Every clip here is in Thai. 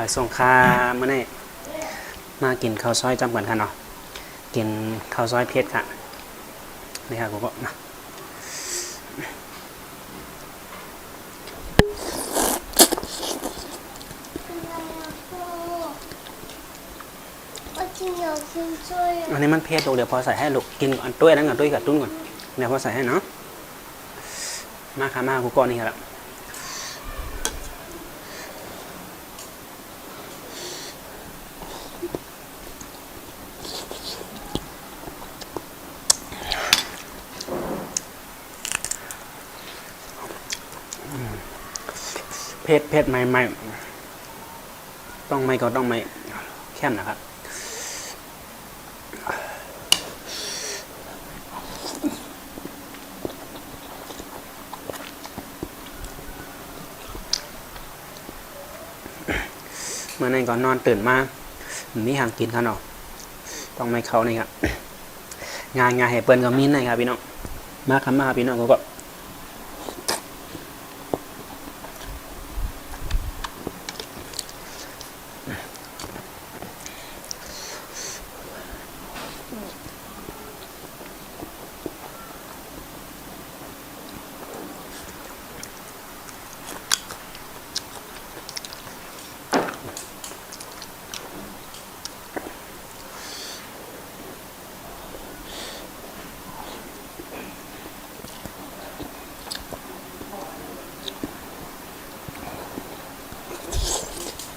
ฝ่ายสงครามมาเนี่มากินข้าวซอยจำกันค่ะเนาะกินข้าวซอยเพชรค่ะนี่ค่ะกูก็มาอันนี้มันเพชรตรงเดี๋ยวพอใส่ให้ลูกกินก่อนด้วยนั้นก่อนด้วยกับตุ้นก่อนเดี๋ยวพอใส่ให้เนาะมาค่ะมากูก่อนนี่ครับ เพชรเพชรไม่ไม่ต้องไม่ก็ต้องไม่แค่นะครับเมื่อนั้นก่อนนอนตื่นมามีหางกินข้าวเนาะต้องไม่เขานี่ครับ งานงานให้เปิ้นก็มีนะครับพี่น้อง มาครับมาครับพี่น้องก็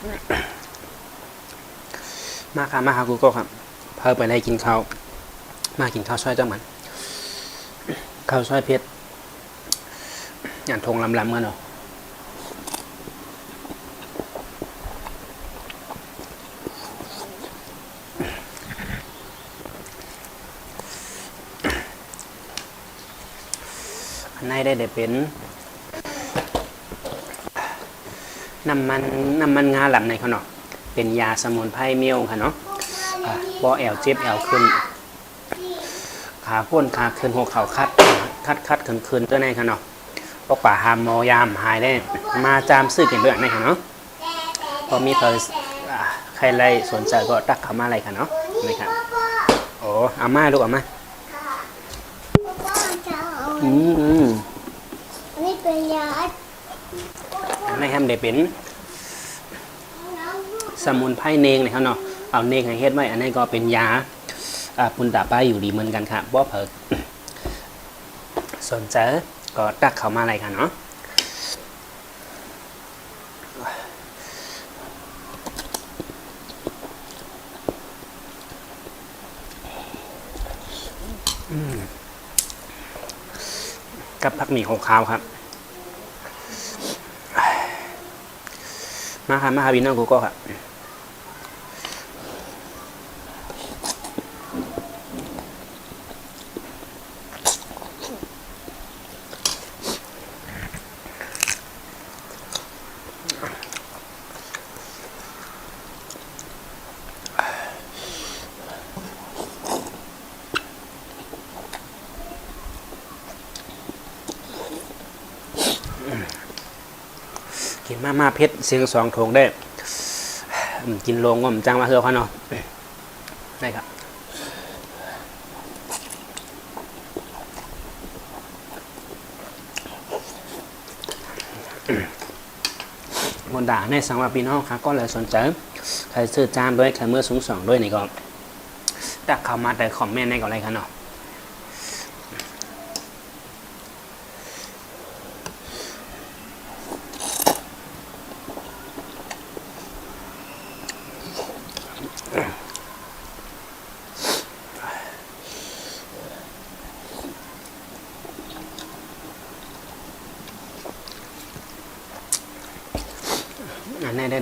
มาครับมาครับกูก็ครับเพิ่มไปได้กินข้าวมากินข้าวซอยเจ้ามันข้าวซอยเพชรอย่างทงลำลำกันเนาะอันในได้ได้เป็น น้ำมันน้ำมันงาหลับในขนมเป็นยาสมุนไพรเมียวค่ะเนาะบอแอลเจ็บแอลขึ้น ขาพ้นขาขึ้นหัวเข่าคัดคัดคัดขึ้นขึ้นตัวในค่ะเนาะพกป่าหามมอยามหายได้ มาจามซื้อกินเบื่อในค่ะเนาะพอมีเพอใครไล่สนใจก็ตักเขามาอะไรค่ะเนาะไม่ค่ะโอ้อาม่าลูกอาม่าอืมอันนี้เป็นยา ในแฮมได้เป็นสมุนไพรเนงเนี่ยครับเนาะเอาเนงให้เฮ็ดไว้อันนี้ก็เป็นยาอ่าปุนตาป้ายอยู่ดีเหมือนกันครับบ่เพิกสนใจก็ตักเข้ามาอะไรกันเนาะกับผักหมี่ของขาวครับ มาค่ะมาครับพี่น้องกูก็ค่ะ กินมามาเพชรเสียงสองโถงได้กินลงก็มจังมาเฮือเขาเนาะได้ครับบนด่าในสังวาพี่น้องครับก็เลยสนใจใครซื้อจานด้วยใครเมื่อสูงสองด้วยนี่ก็ตักเข้ามาแต่คอมเมนต์ในก็อะไรครับเนาะ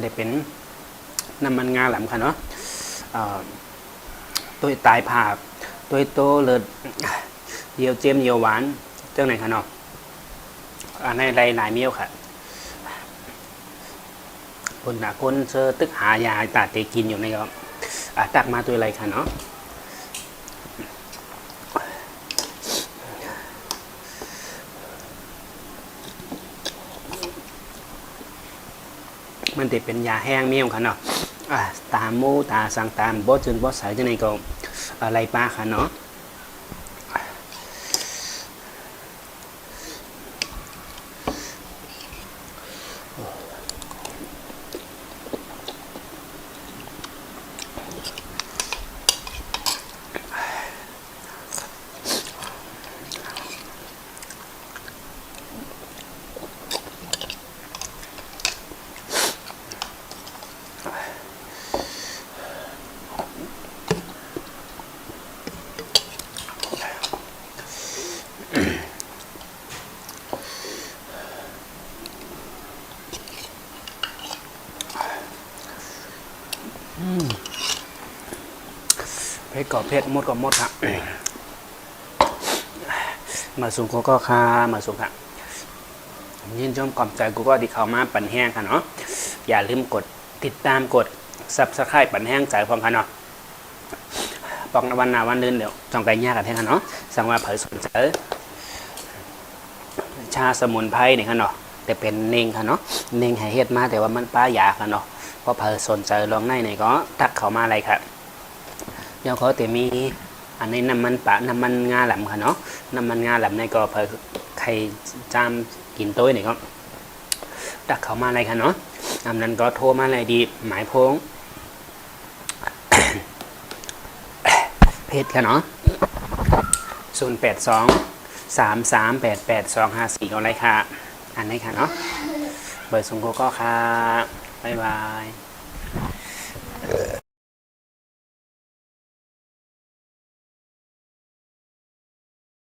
ได้เป็นน้ำมันงาแหลมค่ะเนาะตัวตายผาบตัวโตเลิศเยียวเจียมเยียวหวานเจ้าไหนค่ะเนาะอันนี้ไรหลายเมียวค่ะคนหนาคนเซอตึกหายาตาเตกินอยู่ในก็ตักมาตัวอะไรค่ะเนาะ มันจะเป็นยาแห้งเมี่ยวค่ะเนาะตามหมูตาสังตามบ่จนบ่ใสจังไดก็อะไรป้าค่ะเนาะ เพชรก็เพชรมดก็มดครับมาสูงกูก็ค่ะมาสูงค่ะยินชมกล่อมใจกูก็ดีเข้ามาปั่นแห้งค่ะเนาะอย่าลืมกดติดตามกดซับสไครต์ปั่นแห้งใจพร้อมค่ะเนาะปองวันหนาวันเดินเดี๋ยวจองไก่ย่างกันแท้ค่ะเนาะสั่งว่าเผยสนใจชาสมุนไพรนี่ค่ะเนาะแต่เป็นเน่งค่ะเนาะเน่งให้เฮ็ดมาแต่ว่ามันป้ายาค่ะเนาะพอเผยสนใจลองในนี่ก็ทักเข้ามาอะไรค่ะ เดี๋ยวเขาแต่มีอันนี้น้ำมันปะน้ำมันงาหลำค่ะเนาะน้ำมันงาหลำในก็เผยใครจามกินตัวนี่ก็ตักเขามาอะไรค่ะเนาะอันนั้นก็โทรมาอะไรดีหมายโพงเพจค่ะเนาะศูนย์แปดสองสามสามแปดแปดสองห้าสี่เอาอะไรค่ะ อันนี้ค่ะเนาะเบอร์สุงโกก็ค่ะ บ๊ายบาย